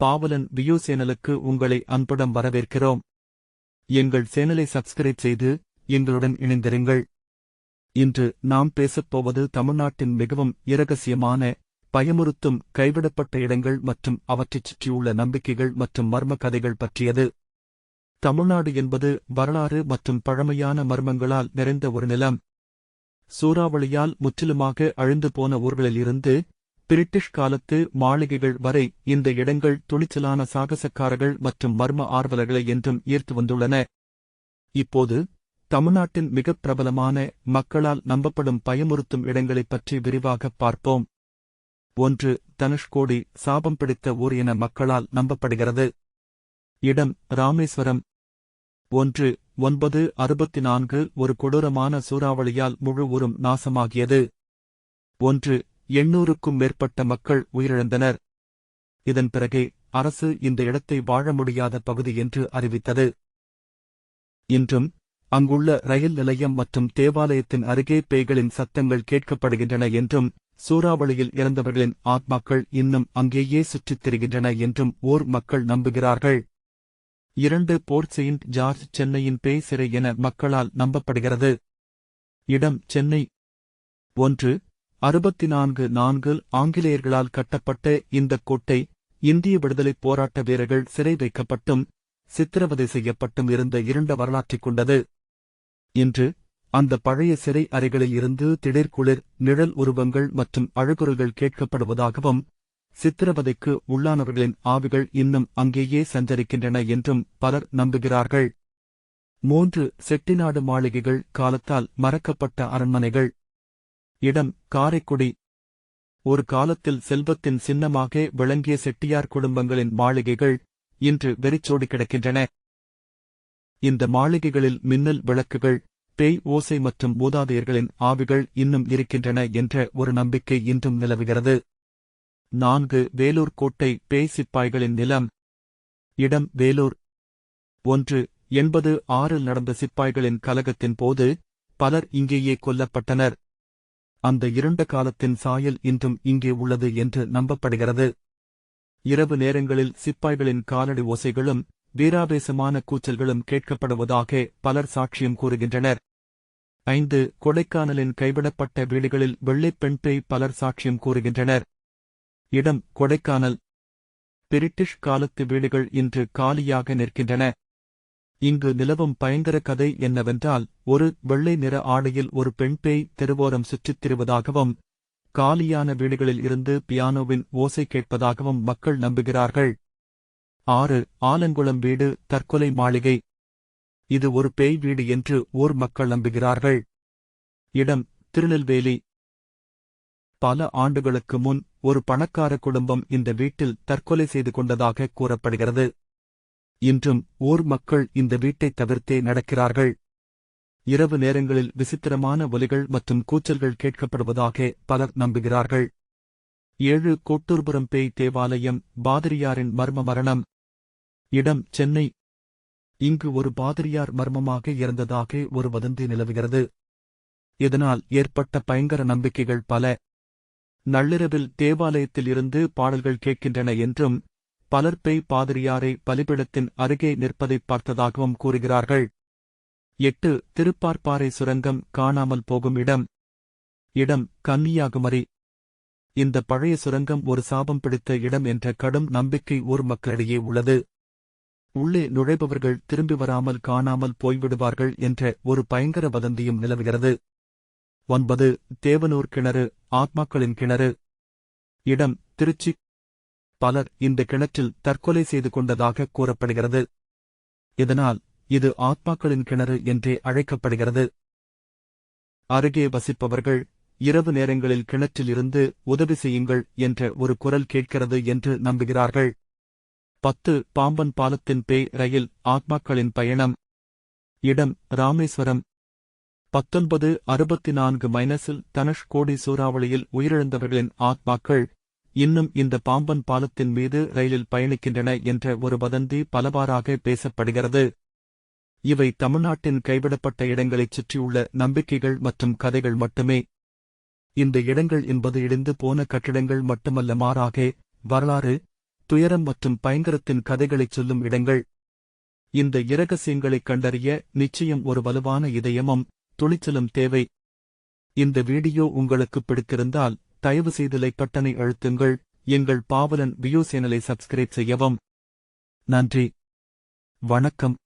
பாவலன் view சேனலுக்கு உங்களை அன்புடன் வரவேற்கிறோம். எங்கள் சேனலை சப்ஸ்கிரைப் செய்து எங்களுடன் இணைந்திருங்கள். இன்று நாம் பேசப்போவது தமிழ்நாட்டின் மிகவும் இரகசியமான பயமுறுத்தும் கைவிடப்பட்ட இடங்கள் மற்றும் அவற்றைச் சுற்றியுள்ள நம்பிக்கைகள் மற்றும் மர்ம கதைகள் பற்றியது. தமிழ்நாடு என்பது வரலாறு மற்றும் பழமையான மர்மங்களால் நிறைந்த ஒரு நிலம். சூறாவளியால் முற்றிலுமாக அழிந்து போன ஊர்களில் இருந்து பிரிட்டிஷ் காலத்து மாளிகைகள் வரை இந்த இடங்கள் துணிச்சலான சாகசக்காரர்கள் மற்றும் மர்ம ஆர்வலர்களை என்றும் ஈர்த்து வந்துள்ளன. இப்போது தமிழ்நாட்டின் மிகப் பிரபலமான மக்களால் நம்பப்படும் பயமுறுத்தும் இடங்களைப் பற்றி விரிவாகப் பார்ப்போம். ஒன்று தனுஷ்கோடி சாபம் பிடித்த ஊர் என மக்களால் நம்பப்படுகிறது. இடம் ராமேஸ்வரம். ஒன்று ஒன்பது அறுபத்தி நான்கு ஒரு கொடூரமான சூறாவளியால் முழு ஊரும் நாசமாகியது. ஒன்று எண்ணூறுக்கும் மேற்பட்ட மக்கள் உயிரிழந்தனர். இதன் பிறகே அரசு இந்த இடத்தை வாழ முடியாத பகுதி என்று அறிவித்தது. இன்றும் அங்குள்ள ரயில் நிலையம் மற்றும் தேவாலயத்தின் அருகே பேய்களின் சத்தங்கள் கேட்கப்படுகின்றன என்றும் சூறாவளியில் இறந்தவர்களின் ஆத்மாக்கள் இன்னும் அங்கேயே சுற்றித் திரிகின்றன என்றும் ஊர் மக்கள் நம்புகிறார்கள். இரண்டு போர்ட் செயின்ட் ஜார்ஜ் சென்னையின் பேய் சிறை என மக்களால் நம்பப்படுகிறது. இடம் சென்னை. ஒன்று அறுபத்தி நான்கு நான்கில் ஆங்கிலேயர்களால் கட்டப்பட்ட இந்தக் கோட்டை இந்திய விடுதலைப் போராட்ட வீரர்கள் சிறை வைக்கப்பட்டும் சித்திரவதை செய்யப்பட்டும் இருந்த இருண்ட வரலாற்றைக் கொண்டது. இன்று அந்த பழைய சிறை அறைகளில் இருந்து திடீர்குளிர் நிழல் உருவங்கள் மற்றும் அழுகுறல்கள் கேட்கப்படுவதாகவும் சித்திரவதைக்கு உள்ளானவர்களின் ஆவிகள் இன்னும் அங்கேயே சஞ்சரிக்கின்றன என்றும் பலர் நம்புகிறார்கள். மூன்று செட்டிநாடு மாளிகைகள் காலத்தால் மறக்கப்பட்ட அரண்மனைகள். இடம் காரைக்குடி. ஒரு காலத்தில் செல்வத்தின் சின்னமாக விளங்கிய செட்டியார் குடும்பங்களின் மாளிகைகள் இன்று வெறிச்சோடி கிடக்கின்றன. இந்த மாளிகைகளில் மின்னல் விளக்குகள் பேய் ஓசை மற்றும் மூதாதையர்களின் ஆவிகள் இன்னும் இருக்கின்றன என்ற ஒரு நம்பிக்கை இன்றும் நிலவுகிறது. நான்கு வேலூர் கோட்டை பேய் சிப்பாய்களின் நிலம். இடம் வேலூர். ஒன்று எண்பது ஆறில் நடந்த சிப்பாய்களின் கலகத்தின் போது பலர் இங்கேயே கொல்லப்பட்டனர். அந்த இருண்ட காலத்தின் சாயல் இன்றும் இங்கே உள்ளது என்று நம்பப்படுகிறது. இரவு நேரங்களில் சிப்பாய்களின் காலடி ஓசைகளும் வீராவேசமான கூச்சல்களும் கேட்கப்படுவதாக பலர் சாட்சியம் கூறுகின்றனர். ஐந்து கொடைக்கானலின் கைவிடப்பட்ட வீடுகளில் வெள்ளைப் பெண் பேய் பலர் சாட்சியம் கூறுகின்றனர். இடம் கொடைக்கானல். பிரிட்டிஷ் காலத்து வீடுகள் இன்று காலியாக நிற்கின்றன. இங்கு நிலவும் பயங்கர கதை என்னவென்றால் ஒரு வெள்ளை நிற ஆடையில் ஒரு பெண் பேய் தெருவோரம் சுற்றித் திரிவதாகவும் காலியான வீடுகளில் இருந்து பியானோவின் ஓசை கேட்பதாகவும் மக்கள் நம்புகிறார்கள். ஆறு ஆலங்குளம் வீடு தற்கொலை மாளிகை. இது ஒரு பேய் வீடு என்று ஊர் மக்கள் நம்புகிறார்கள். இடம் திருநெல்வேலி. பல ஆண்டுகளுக்கு முன் ஒரு பணக்கார குடும்பம் இந்த வீட்டில் தற்கொலை செய்து கொண்டதாக கூறப்படுகிறது. இன்றும் ஊர் மக்கள் இந்த வீட்டைத் தவிர்த்தே நடக்கிறார்கள். இரவு நேரங்களில் விசித்திரமான ஒலிகள் மற்றும் கூச்சல்கள் கேட்கப்படுவதாக பலர் நம்புகிறார்கள். ஏழு கோட்டூர்புரம் பேய் தேவாலயம் பாதிரியாரின் மர்ம மரணம். இடம் சென்னை. இங்கு ஒரு பாதிரியார் மர்மமாக இறந்ததாக ஒரு வதந்தி நிலவுகிறது. இதனால் ஏற்பட்ட பயங்கர நம்பிக்கைகள் பல. நள்ளிரவில் தேவாலயத்தில் இருந்து பாடல்கள் கேட்கின்றன என்றும் பலர் பேய் பாதிரியாரை பலிபிடத்தின் அருகே நிற்பதைப் பார்த்ததாகவும் கூறுகிறார்கள். எட்டு திருப்பார்ப்பாறை சுரங்கம் காணாமல் போகும் இடம். இடம் கன்னியாகுமரி. இந்த பழைய சுரங்கம் ஒரு சாபம் பிடித்த இடம் என்ற கடும் நம்பிக்கை ஊர் மக்களிடையே உள்ளது. உள்ளே நுழைபவர்கள் திரும்பி வராமல் காணாமல் போய்விடுவார்கள் என்ற ஒரு பயங்கர வதந்தியும் நிலவுகிறது. ஒன்பது தேவனூர் கிணறு ஆத்மாக்களின் கிணறு. இடம் திருச்சி பலர் இந்த கிணற்றில் தற்கொலை செய்து கொண்டதாக கூறப்படுகிறது. இதனால் இது ஆத்மாக்களின் கிணறு என்றே அழைக்கப்படுகிறது. அருகே வசிப்பவர்கள் இரவு நேரங்களில் கிணற்றில் இருந்து உதவி செய்யுங்கள் என்ற ஒரு குரல் கேட்கிறது என்று நம்புகிறார்கள். பத்து பாம்பன் பாலத்தின் பேய் ரயில் ஆத்மாக்களின் பயணம். இடம் ராமேஸ்வரம். பத்தொன்பது அறுபத்தி நான்கு மைனஸில் தனுஷ்கோடி சூறாவளியில் உயிரிழந்தவர்களின் ஆத்மாக்கள். இன்னும் இந்த பாம்பன் பாலத்தின் மீது ரயிலில் பயணிக்கின்றன என்ற ஒரு வதந்தி பலவாறாக பேசப்படுகிறது. இவை தமிழ்நாட்டின் கைவிடப்பட்ட இடங்களைச் சுற்றியுள்ள நம்பிக்கைகள் மற்றும் கதைகள் மட்டுமே. இந்த இடங்கள் என்பது இடிந்து போன கட்டிடங்கள் மட்டுமல்ல மாறாக வரலாறு துயரம் மற்றும் பயங்கரத்தின் கதைகளைச் சொல்லும் இடங்கள். இந்த இரகசியங்களைக் கண்டறிய நிச்சயம் ஒரு வலுவான இதயமும் துணிச்சலும் தேவை. இந்த வீடியோ உங்களுக்கு பிடித்திருந்தால் தயவு செய்து லைக் பட்டனை அழுத்துங்கள். எங்கள் பாவலன் வியூ சேனலை சப்ஸ்கிரைப் செய்யவும். நன்றி. வணக்கம்.